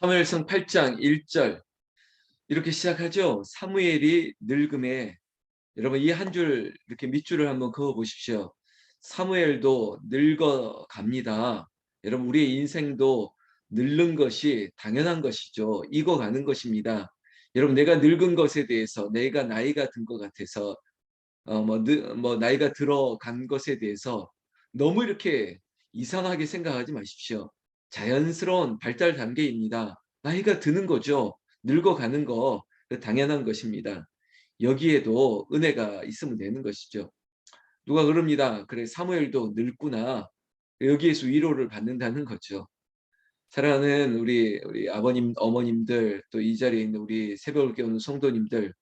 사무엘상 8장 1절 이렇게 시작하죠. 사무엘이 늙음에 여러분 이 한 줄 이렇게 밑줄을 한번 그어 보십시오. 사무엘도 늙어 갑니다. 여러분 우리의 인생도 늙는 것이 당연한 것이죠. 익어가는 것입니다. 여러분 내가 늙은 것에 대해서 내가 나이가 든 것 같아서 어 뭐 뭐 나이가 들어간 것에 대해서 너무 이렇게 이상하게 생각하지 마십시오. 자연스러운 발달 단계입니다. 나이가 드는 거죠. 늙어가는 거 당연한 것입니다. 여기에도 은혜가 있으면 되는 것이죠. 누가 그럽니다. 그래 사무엘도 늙구나. 여기에서 위로를 받는다는 거죠. 사랑하는 우리 우리 아버님 어머님들 또 이 자리에 있는 우리 새벽을 깨우는 성도님들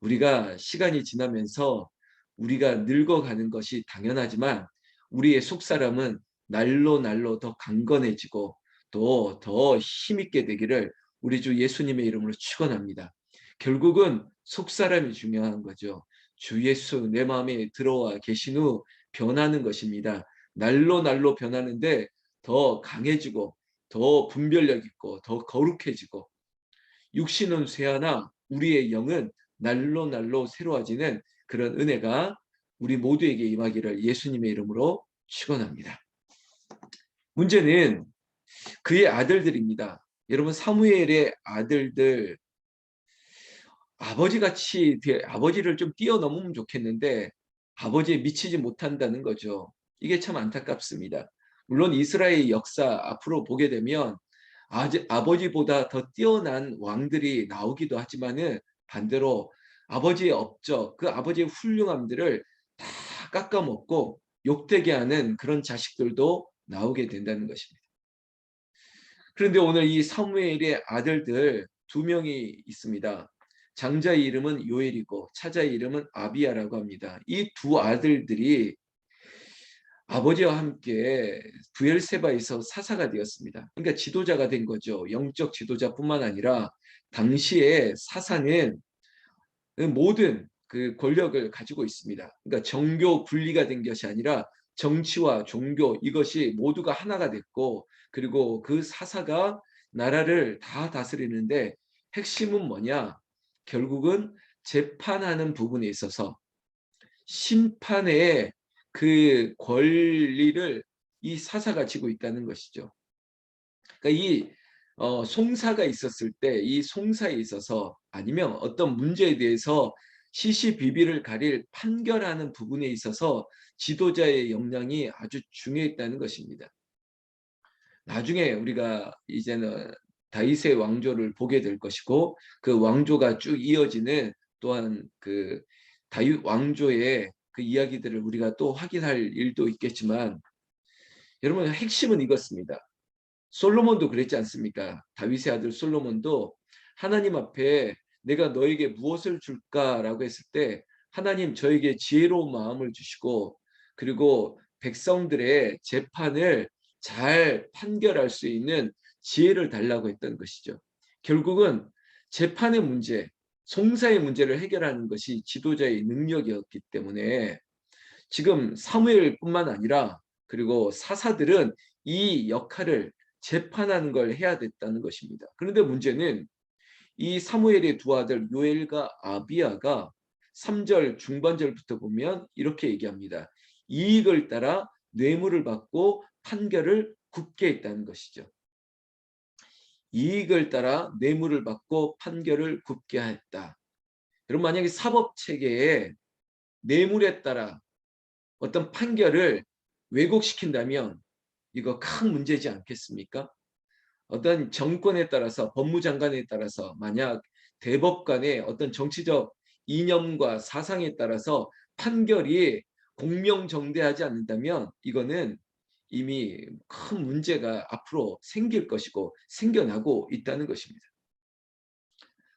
우리가 시간이 지나면서 우리가 늙어가는 것이 당연하지만 우리의 속사람은 날로 날로 더 강건해지고 또 더 힘있게 되기를 우리 주 예수님의 이름으로 축원합니다. 결국은 속사람이 중요한 거죠. 주 예수 내 마음에 들어와 계신 후 변하는 것입니다. 날로 날로 변하는데 더 강해지고 더 분별력 있고 더 거룩해지고 육신은 쇠하나 우리의 영은 날로 날로 새로워지는 그런 은혜가 우리 모두에게 임하기를 예수님의 이름으로 축원합니다. 문제는 그의 아들들입니다. 여러분 사무엘의 아들들 아버지 같이 아버지를 좀 뛰어넘으면 좋겠는데 아버지에 미치지 못한다는 거죠. 이게 참 안타깝습니다. 물론 이스라엘 역사 앞으로 보게 되면 아버지보다 더 뛰어난 왕들이 나오기도 하지만은 반대로 아버지의 업적, 그 아버지의 훌륭함들을 다 깎아먹고 욕되게 하는 그런 자식들도 나오게 된다는 것입니다. 그런데 오늘 이 사무엘의 아들들 두 명이 있습니다. 장자의 이름은 요엘이고 차자의 이름은 아비야라고 합니다. 이 두 아들들이 아버지와 함께 부엘세바에서 사사가 되었습니다. 그러니까 지도자가 된 거죠. 영적 지도자뿐만 아니라 당시에 사사는 모든 그 권력을 가지고 있습니다. 그러니까 정교 분리가 된 것이 아니라 정치와 종교 이것이 모두가 하나가 됐고 그리고 그 사사가 나라를 다 다스리는데 핵심은 뭐냐? 결국은 재판하는 부분에 있어서 심판의 그 권리를 이 사사가 지고 있다는 것이죠. 그러니까 이 어, 송사가 있었을 때 이 송사에 있어서 아니면 어떤 문제에 대해서 시시비비를 가릴 판결하는 부분에 있어서 지도자의 역량이 아주 중요했다는 것입니다. 나중에 우리가 이제는 다윗의 왕조를 보게 될 것이고 그 왕조가 쭉 이어지는 또한 그 다윗 왕조의 그 이야기들을 우리가 또 확인할 일도 있겠지만 여러분 핵심은 이것입니다. 솔로몬도 그랬지 않습니까? 다윗의 아들 솔로몬도 하나님 앞에 내가 너에게 무엇을 줄까라고 했을 때 하나님 저에게 지혜로운 마음을 주시고 그리고 백성들의 재판을 잘 판결할 수 있는 지혜를 달라고 했던 것이죠. 결국은 재판의 문제, 송사의 문제를 해결하는 것이 지도자의 능력이었기 때문에 지금 사무엘뿐만 아니라 그리고 사사들은 이 역할을 재판하는 걸 해야 됐다는 것입니다. 그런데 문제는 이 사무엘의 두 아들 요엘과 아비아가 3절 중반절부터 보면 이렇게 얘기합니다. 이익을 따라 뇌물을 받고 판결을 굽게 했다는 것이죠. 이익을 따라 뇌물을 받고 판결을 굽게 했다. 여러분 만약에 사법 체계에 뇌물에 따라 어떤 판결을 왜곡시킨다면 이거 큰 문제지 않겠습니까? 어떤 정권에 따라서 법무장관에 따라서 만약 대법관의 어떤 정치적 이념과 사상에 따라서 판결이 공명정대하지 않는다면 이거는 이미 큰 문제가 앞으로 생길 것이고 생겨나고 있다는 것입니다.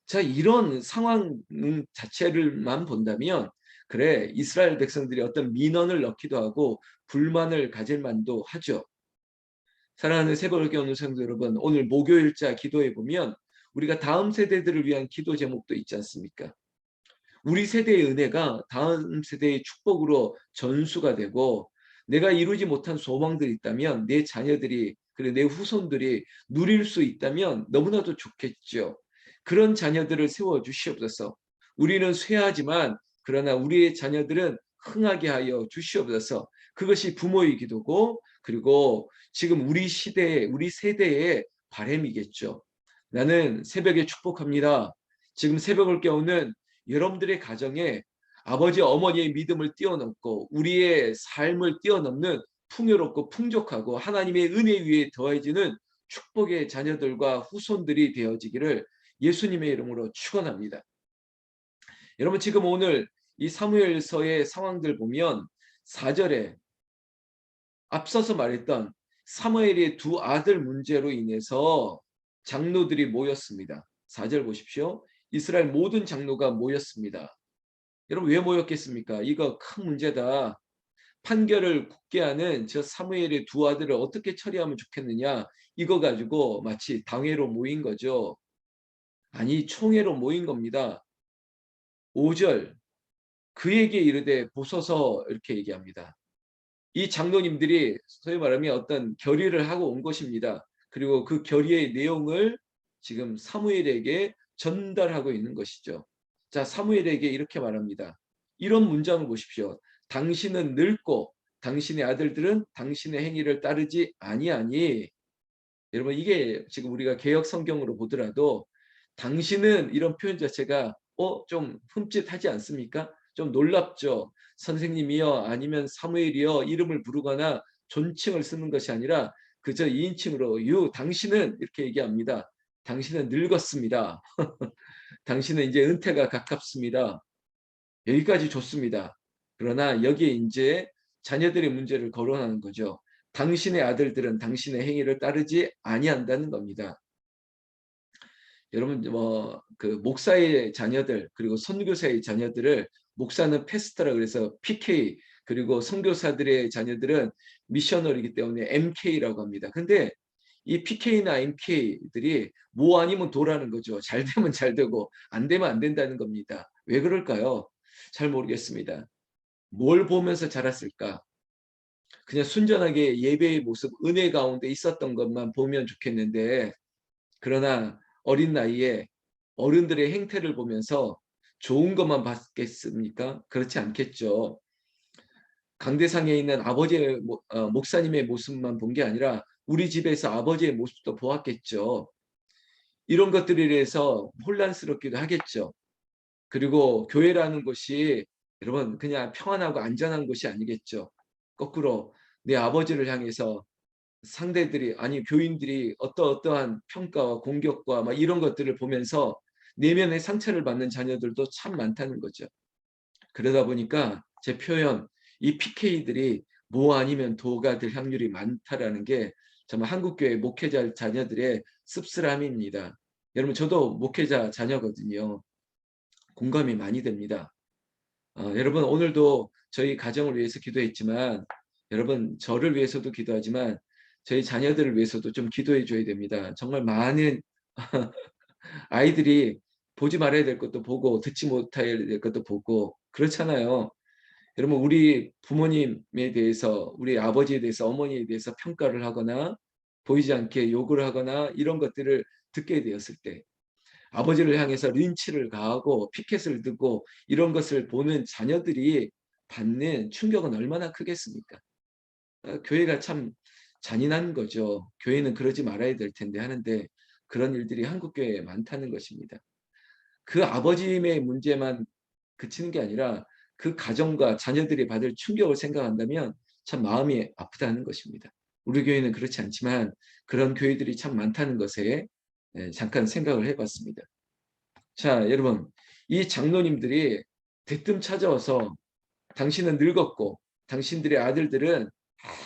자 이런 상황 자체를만 본다면 그래 이스라엘 백성들이 어떤 민원을 넣기도 하고 불만을 가질 만도 하죠. 사랑하는 새벽을 깨우는 성도 여러분 오늘 목요일자 기도해 보면 우리가 다음 세대들을 위한 기도 제목도 있지 않습니까? 우리 세대의 은혜가 다음 세대의 축복으로 전수가 되고 내가 이루지 못한 소망들이 있다면 내 자녀들이 그리고 내 후손들이 누릴 수 있다면 너무나도 좋겠죠. 그런 자녀들을 세워 주시옵소서. 우리는 쇠하지만 그러나 우리의 자녀들은 흥하게 하여 주시옵소서. 그것이 부모의 기도고 그리고 지금 우리 시대에 우리 세대의 바램이겠죠. 나는 새벽에 축복합니다. 지금 새벽을 깨우는 여러분들의 가정에 아버지 어머니의 믿음을 뛰어넘고 우리의 삶을 뛰어넘는 풍요롭고 풍족하고 하나님의 은혜 위에 더해지는 축복의 자녀들과 후손들이 되어지기를 예수님의 이름으로 축원합니다. 여러분 지금 오늘 이 사무엘서의 상황들 보면 4절에 앞서서 말했던 사무엘의 두 아들 문제로 인해서 장로들이 모였습니다. 4절 보십시오. 이스라엘 모든 장로가 모였습니다. 여러분 왜 모였겠습니까? 이거 큰 문제다. 판결을 굳게 하는 저 사무엘의 두 아들을 어떻게 처리하면 좋겠느냐 이거 가지고 마치 당회로 모인 거죠. 아니 총회로 모인 겁니다. 5절 그에게 이르되 보소서 이렇게 얘기합니다. 이 장로님들이 소위 말하면 어떤 결의를 하고 온 것입니다. 그리고 그 결의의 내용을 지금 사무엘에게 전달하고 있는 것이죠. 자, 사무엘에게 이렇게 말합니다. 이런 문장을 보십시오. 당신은 늙고 당신의 아들들은 당신의 행위를 따르지 아니하니 여러분 이게 지금 우리가 개혁 성경으로 보더라도 당신은 이런 표현 자체가 어 좀 흠칫하지 않습니까? 좀 놀랍죠. 선생님이여 아니면 사무엘이여 이름을 부르거나 존칭을 쓰는 것이 아니라 그저 2인칭으로 유 당신은 이렇게 얘기합니다. 당신은 늙었습니다. 당신은 이제 은퇴가 가깝습니다. 여기까지 좋습니다. 그러나 여기에 이제 자녀들의 문제를 거론하는 거죠. 당신의 아들들은 당신의 행위를 따르지 아니한다는 겁니다. 여러분 뭐 그 목사의 자녀들 그리고 선교사의 자녀들을 목사는 패스터라 그래서 PK 그리고 선교사들의 자녀들은 미셔널이기 때문에 MK라고 합니다. 근데 이 PK나 MK들이 뭐 아니면 도라는 거죠. 잘 되면 잘 되고 안 되면 안 된다는 겁니다. 왜 그럴까요? 잘 모르겠습니다. 뭘 보면서 자랐을까? 그냥 순전하게 예배의 모습, 은혜 가운데 있었던 것만 보면 좋겠는데 그러나 어린 나이에 어른들의 행태를 보면서 좋은 것만 봤겠습니까? 그렇지 않겠죠. 강대상에 있는 아버지의 어, 목사님의 모습만 본 게 아니라 우리 집에서 아버지의 모습도 보았겠죠. 이런 것들에 대해서 혼란스럽기도 하겠죠. 그리고 교회라는 곳이 여러분 그냥 평안하고 안전한 곳이 아니겠죠. 거꾸로 내 아버지를 향해서 상대들이 아니 교인들이 어떠 어떠한 평가와 공격과 막 이런 것들을 보면서 내면의 상처를 받는 자녀들도 참 많다는 거죠. 그러다 보니까 제 표현 이 PK들이 뭐 아니면 도가 될 확률이 많다라는 게 정말 한국교회 목회자 자녀들의 씁쓸함입니다. 여러분 저도 목회자 자녀거든요. 공감이 많이 됩니다. 어, 여러분 오늘도 저희 가정을 위해서 기도했지만 여러분 저를 위해서도 기도하지만 저희 자녀들을 위해서도 좀 기도해 줘야 됩니다. 정말 많은 아이들이 보지 말아야 될 것도 보고 듣지 못해야 될 것도 보고 그렇잖아요. 여러분 우리 부모님에 대해서 우리 아버지에 대해서 어머니에 대해서 평가를 하거나 보이지 않게 욕을 하거나 이런 것들을 듣게 되었을 때 아버지를 향해서 린치를 가하고 피켓을 듣고 이런 것을 보는 자녀들이 받는 충격은 얼마나 크겠습니까? 어, 교회가 참 잔인한 거죠. 교회는 그러지 말아야 될 텐데 하는데 그런 일들이 한국 교회에 많다는 것입니다. 그 아버지의 문제만 그치는 게 아니라 그 가정과 자녀들이 받을 충격을 생각한다면 참 마음이 아프다는 것입니다. 우리 교회는 그렇지 않지만 그런 교회들이 참 많다는 것에 예, 잠깐 생각을 해봤습니다. 자, 여러분, 이 장로님들이 대뜸 찾아와서 당신은 늙었고 당신들의 아들들은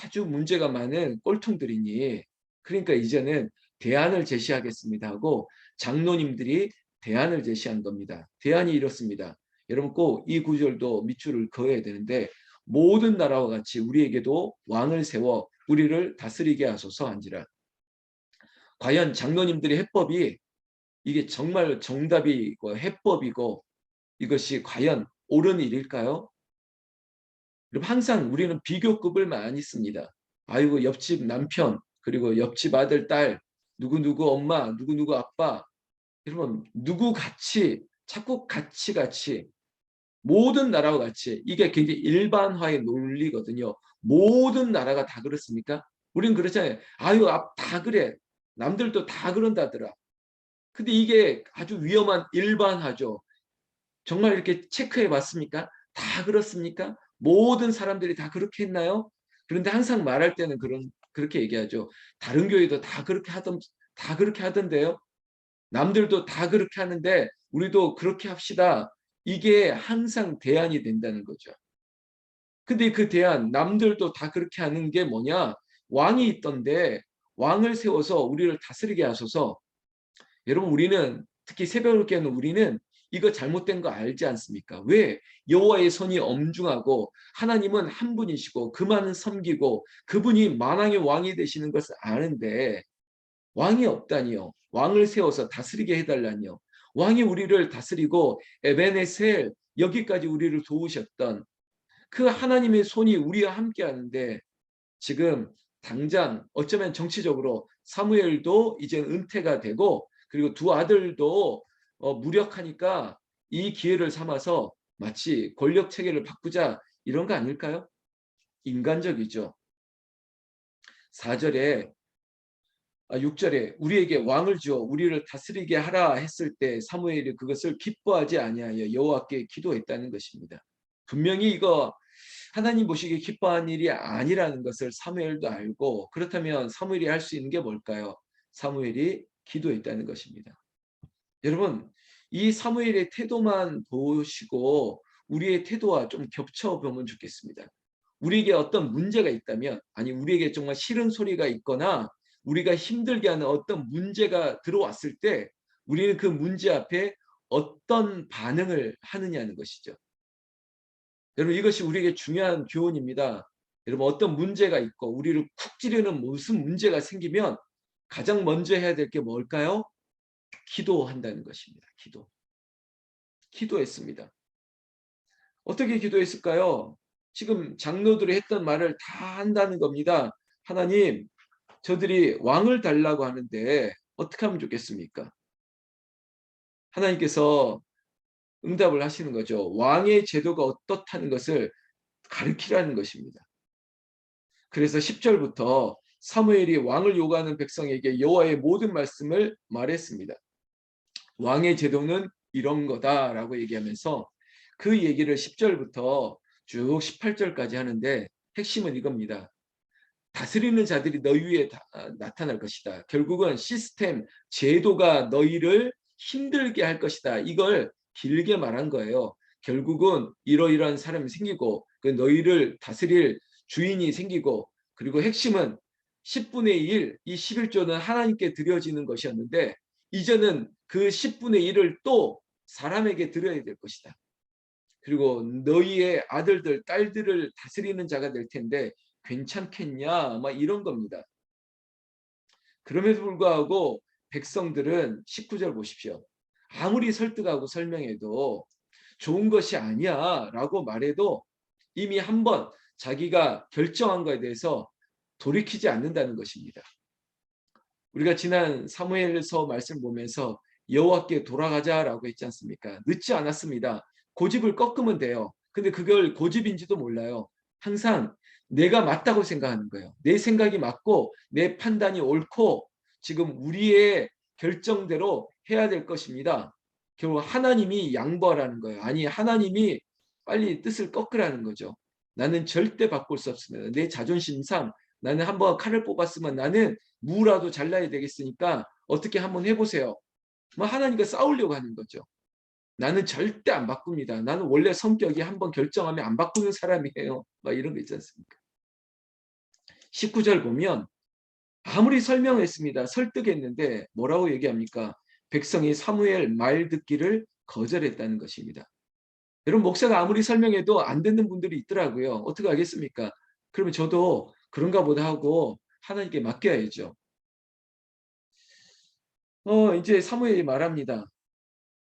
아주 문제가 많은 꼴통들이니 그러니까 이제는 대안을 제시하겠습니다 하고 장로님들이 대안을 제시한 겁니다. 대안이 이렇습니다. 여러분 꼭 이 구절도 밑줄을 그어야 되는데 모든 나라와 같이 우리에게도 왕을 세워 우리를 다스리게 하소서 한지라. 과연 장로님들의 해법이 이게 정말 정답이고 해법이고 이것이 과연 옳은 일일까요? 여러분 항상 우리는 비교급을 많이 씁니다. 아이고 옆집 남편 그리고 옆집 아들 딸 누구누구 엄마 누구누구 아빠 여러분 누구 같이 자꾸 같이 같이 모든 나라와 같이 이게 굉장히 일반화의 논리거든요. 모든 나라가 다 그렇습니까? 우리는 그렇잖아요. 아유 다 그래. 남들도 다 그런다더라. 근데 이게 아주 위험한 일반화죠. 정말 이렇게 체크해 봤습니까? 다 그렇습니까? 모든 사람들이 다 그렇게 했나요? 그런데 항상 말할 때는 그런 그렇게 얘기하죠. 다른 교회도 다 그렇게 하던 다 그렇게 하던데요. 남들도 다 그렇게 하는데 우리도 그렇게 합시다. 이게 항상 대안이 된다는 거죠. 근데 그 대안 남들도 다 그렇게 하는 게 뭐냐? 왕이 있던데 왕을 세워서 우리를 다스리게 하소서. 여러분 우리는 특히 새벽을 깨는 우리는 이거 잘못된 거 알지 않습니까? 왜? 여호와의 손이 엄중하고 하나님은 한 분이시고 그만은 섬기고 그분이 만왕의 왕이 되시는 것을 아는데 왕이 없다니요. 왕을 세워서 다스리게 해달라니요. 왕이 우리를 다스리고 에베네셀 여기까지 우리를 도우셨던 그 하나님의 손이 우리와 함께 하는데 지금 당장 어쩌면 정치적으로 사무엘도 이제 은퇴가 되고 그리고 두 아들도 어, 무력하니까 이 기회를 삼아서 마치 권력 체계를 바꾸자 이런 거 아닐까요? 인간적이죠. 4절에 아, 6절에 우리에게 왕을 주어 우리를 다스리게 하라 했을 때 사무엘이 그것을 기뻐하지 아니하여 여호와께 기도했다는 것입니다. 분명히 이거 하나님 보시기에 기뻐한 일이 아니라는 것을 사무엘도 알고 그렇다면 사무엘이 할 수 있는 게 뭘까요? 사무엘이 기도했다는 것입니다. 여러분 이 사무엘의 태도만 보시고 우리의 태도와 좀 겹쳐보면 좋겠습니다. 우리에게 어떤 문제가 있다면 아니 우리에게 정말 싫은 소리가 있거나 우리가 힘들게 하는 어떤 문제가 들어왔을 때 우리는 그 문제 앞에 어떤 반응을 하느냐는 것이죠. 여러분 이것이 우리에게 중요한 교훈입니다. 여러분 어떤 문제가 있고 우리를 쿡 찌르는 무슨 문제가 생기면 가장 먼저 해야 될 게 뭘까요? 기도한다는 것입니다. 기도. 기도했습니다. 어떻게 기도했을까요? 지금 장로들이 했던 말을 다 한다는 겁니다. 하나님, 저들이 왕을 달라고 하는데 어떻게 하면 좋겠습니까? 하나님께서 응답을 하시는 거죠. 왕의 제도가 어떻다는 것을 가르치라는 것입니다. 그래서 10절부터 사무엘이 왕을 요구하는 백성에게 여호와의 모든 말씀을 말했습니다. 왕의 제도는 이런 거다라고 얘기하면서 그 얘기를 10절부터 쭉 18절까지 하는데 핵심은 이겁니다. 다스리는 자들이 너희 위에 다, 아, 나타날 것이다. 결국은 시스템, 제도가 너희를 힘들게 할 것이다. 이걸 길게 말한 거예요. 결국은 이러이러한 사람이 생기고 그 너희를 다스릴 주인이 생기고 그리고 핵심은 10분의 1, 이 11조는 하나님께 드려지는 것이었는데 이제는 그 10분의 1을 또 사람에게 드려야 될 것이다. 그리고 너희의 아들들, 딸들을 다스리는 자가 될 텐데 괜찮겠냐 막 이런 겁니다. 그럼에도 불구하고 백성들은 19절 보십시오. 아무리 설득하고 설명해도 좋은 것이 아니야 라고 말해도 이미 한 번 자기가 결정한 것에 대해서 돌이키지 않는다는 것입니다. 우리가 지난 사무엘서 말씀 보면서 여호와께 돌아가자라고 했지 않습니까? 늦지 않았습니다. 고집을 꺾으면 돼요. 근데 그걸 고집인지도 몰라요. 항상 내가 맞다고 생각하는 거예요. 내 생각이 맞고 내 판단이 옳고 지금 우리의 결정대로 해야 될 것입니다. 결국 하나님이 양보하라는 거예요. 아니 하나님이 빨리 뜻을 꺾으라는 거죠. 나는 절대 바꿀 수 없습니다. 내 자존심상 나는 한번 칼을 뽑았으면 나는 무라도 잘라야 되겠으니까 어떻게 한번 해보세요. 뭐 하나님과 싸우려고 하는 거죠. 나는 절대 안 바꿉니다. 나는 원래 성격이 한번 결정하면 안 바꾸는 사람이에요. 막 이런 거 있지 않습니까? 19절 보면 아무리 설명했습니다. 설득했는데 뭐라고 얘기합니까? 백성이 사무엘 말 듣기를 거절했다는 것입니다. 여러분 목사가 아무리 설명해도 안 듣는 분들이 있더라고요. 어떻게 하겠습니까? 그러면 저도 그런가 보다 하고 하나님께 맡겨야죠. 어, 이제 사무엘이 말합니다.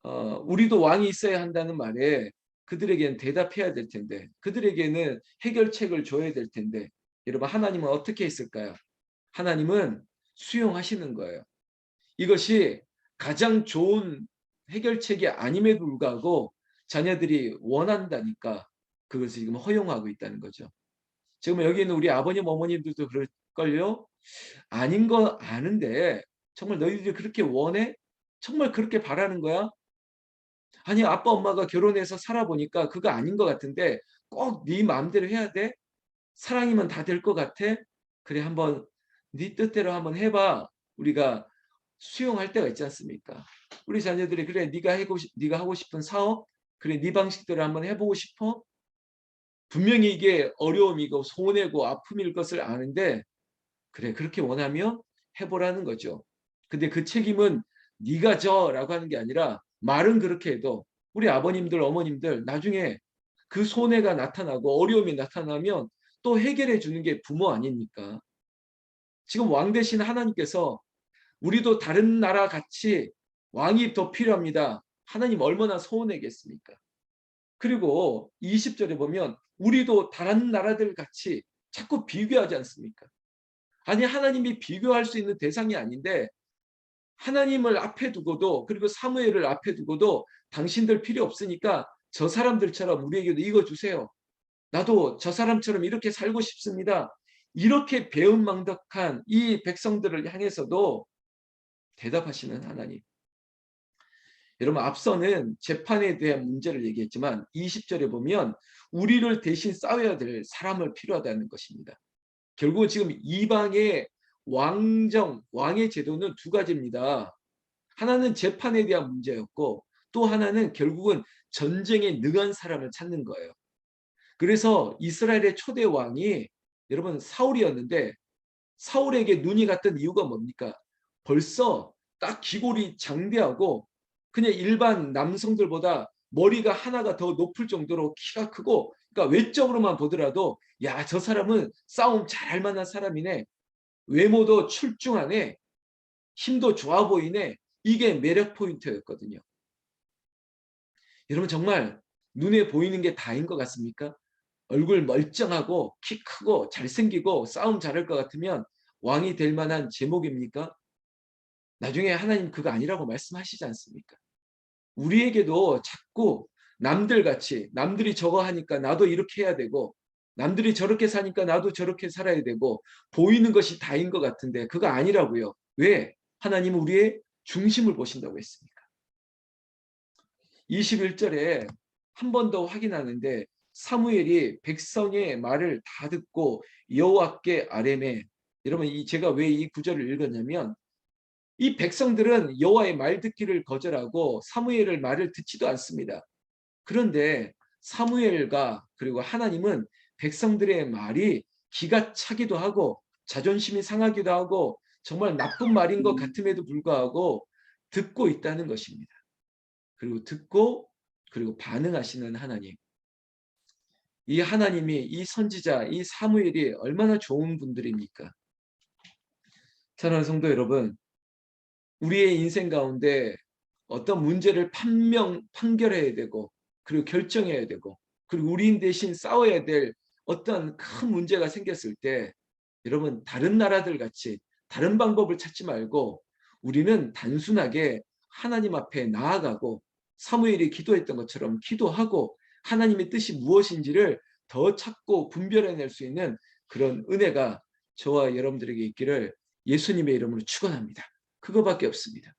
어, 우리도 왕이 있어야 한다는 말에 그들에게는 대답해야 될 텐데 그들에게는 해결책을 줘야 될 텐데 여러분 하나님은 어떻게 했을까요? 하나님은 수용하시는 거예요. 이것이 가장 좋은 해결책이 아님에도 불구하고 자녀들이 원한다니까 그것을 지금 허용하고 있다는 거죠. 지금 여기 있는 우리 아버님 어머님들도 그럴걸요? 아닌 거 아는데 정말 너희들이 그렇게 원해? 정말 그렇게 바라는 거야? 아니 아빠 엄마가 결혼해서 살아보니까 그거 아닌 것 같은데 꼭 네 마음대로 해야 돼? 사랑이면 다 될 것 같아? 그래 한번 네 뜻대로 한번 해봐. 우리가 수용할 때가 있지 않습니까? 우리 자녀들이 그래 네가 하고 싶, 네가 하고 싶은 사업 그래 네 방식대로 한번 해보고 싶어? 분명히 이게 어려움이고 손해고 아픔일 것을 아는데 그래 그렇게 원하면 해보라는 거죠. 근데 그 책임은 네가 져라고 하는 게 아니라 말은 그렇게 해도 우리 아버님들 어머님들 나중에 그 손해가 나타나고 어려움이 나타나면 또 해결해 주는 게 부모 아닙니까? 지금 왕 대신 하나님께서 우리도 다른 나라 같이 왕이 더 필요합니다. 하나님 얼마나 서운하겠습니까? 그리고 20절에 보면 우리도 다른 나라들 같이 자꾸 비교하지 않습니까? 아니 하나님이 비교할 수 있는 대상이 아닌데 하나님을 앞에 두고도 그리고 사무엘을 앞에 두고도 당신들 필요 없으니까 저 사람들처럼 우리에게도 이거 주세요. 나도 저 사람처럼 이렇게 살고 싶습니다. 이렇게 배은망덕한 이 백성들을 향해서도 대답하시는 하나님. 여러분 앞서는 재판에 대한 문제를 얘기했지만 20절에 보면 우리를 대신 싸워야 될 사람을 필요하다는 것입니다. 결국 지금 이방의 왕정, 왕의 제도는 두 가지입니다. 하나는 재판에 대한 문제였고 또 하나는 결국은 전쟁에 능한 사람을 찾는 거예요. 그래서 이스라엘의 초대 왕이 여러분 사울이었는데 사울에게 눈이 갔던 이유가 뭡니까? 벌써 딱 기골이 장대하고 그냥 일반 남성들보다 머리가 하나가 더 높을 정도로 키가 크고 그러니까 외적으로만 보더라도 야 저 사람은 싸움 잘할 만한 사람이네 외모도 출중하네 힘도 좋아 보이네 이게 매력 포인트였거든요 여러분 정말 눈에 보이는 게 다인 것 같습니까? 얼굴 멀쩡하고 키 크고 잘생기고 싸움 잘할 것 같으면 왕이 될 만한 제목입니까? 나중에 하나님 그거 아니라고 말씀하시지 않습니까? 우리에게도 자꾸 남들 같이 남들이 저거 하니까 나도 이렇게 해야 되고 남들이 저렇게 사니까 나도 저렇게 살아야 되고 보이는 것이 다인 것 같은데 그거 아니라고요. 왜? 하나님은 우리의 중심을 보신다고 했습니까? 21절에 한 번 더 확인하는데 사무엘이 백성의 말을 다 듣고 여호와께 아뢰매 여러분 이 제가 왜 이 구절을 읽었냐면 이 백성들은 여호와의 말 듣기를 거절하고 사무엘의 말을 듣지도 않습니다. 그런데 사무엘과 그리고 하나님은 백성들의 말이 기가 차기도 하고 자존심이 상하기도 하고 정말 나쁜 말인 것 같음에도 불구하고 듣고 있다는 것입니다. 그리고 듣고 그리고 반응하시는 하나님. 이 하나님이 이 선지자 이 사무엘이 얼마나 좋은 분들입니까? 사랑하는 성도 여러분 우리의 인생 가운데 어떤 문제를 판명 판결해야 되고 그리고 결정해야 되고 그리고 우리인 대신 싸워야 될 어떤 큰 문제가 생겼을 때 여러분 다른 나라들 같이 다른 방법을 찾지 말고 우리는 단순하게 하나님 앞에 나아가고 사무엘이 기도했던 것처럼 기도하고 하나님의 뜻이 무엇인지를 더 찾고 분별해낼 수 있는 그런 은혜가 저와 여러분들에게 있기를 예수님의 이름으로 축원합니다. 그거밖에 없습니다.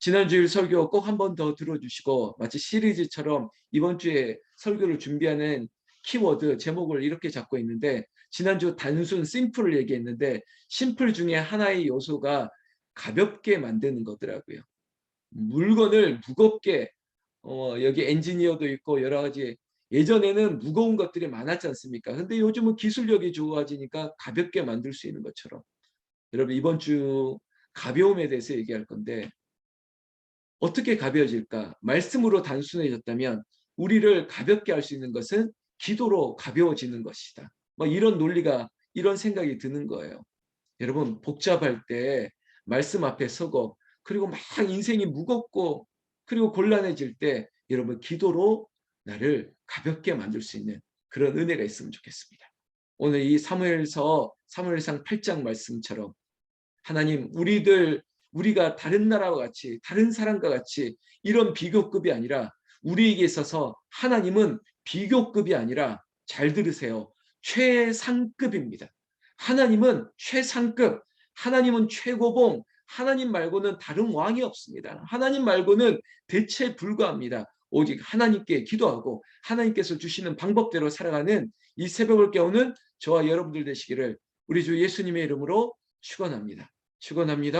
지난 주일 설교 꼭 한 번 더 들어주시고 마치 시리즈처럼 이번 주에 설교를 준비하는 키워드 제목을 이렇게 잡고 있는데 지난주 단순 심플을 얘기했는데 심플 중에 하나의 요소가 가볍게 만드는 거더라고요. 물건을 무겁게 어, 여기 엔지니어도 있고 여러 가지 예전에는 무거운 것들이 많았지 않습니까? 근데 요즘은 기술력이 좋아지니까 가볍게 만들 수 있는 것처럼 여러분 이번 주 가벼움에 대해서 얘기할 건데 어떻게 가벼워질까? 말씀으로 단순해졌다면 우리를 가볍게 할 수 있는 것은 기도로 가벼워지는 것이다. 뭐 이런 논리가 이런 생각이 드는 거예요. 여러분 복잡할 때 말씀 앞에 서고 그리고 막 인생이 무겁고 그리고 곤란해질 때 여러분 기도로 나를 가볍게 만들 수 있는 그런 은혜가 있으면 좋겠습니다. 오늘 이 사무엘서 사무엘상 8장 말씀처럼 하나님 우리들 우리가 다른 나라와 같이 다른 사람과 같이 이런 비교급이 아니라 우리에게 있어서 하나님은 비교급이 아니라 잘 들으세요. 최상급입니다. 하나님은 최상급, 하나님은 최고봉, 하나님 말고는 다른 왕이 없습니다. 하나님 말고는 대체 불과합니다. 오직 하나님께 기도하고 하나님께서 주시는 방법대로 살아가는 이 새벽을 깨우는 저와 여러분들 되시기를 우리 주 예수님의 이름으로 축원합니다. 축원합니다.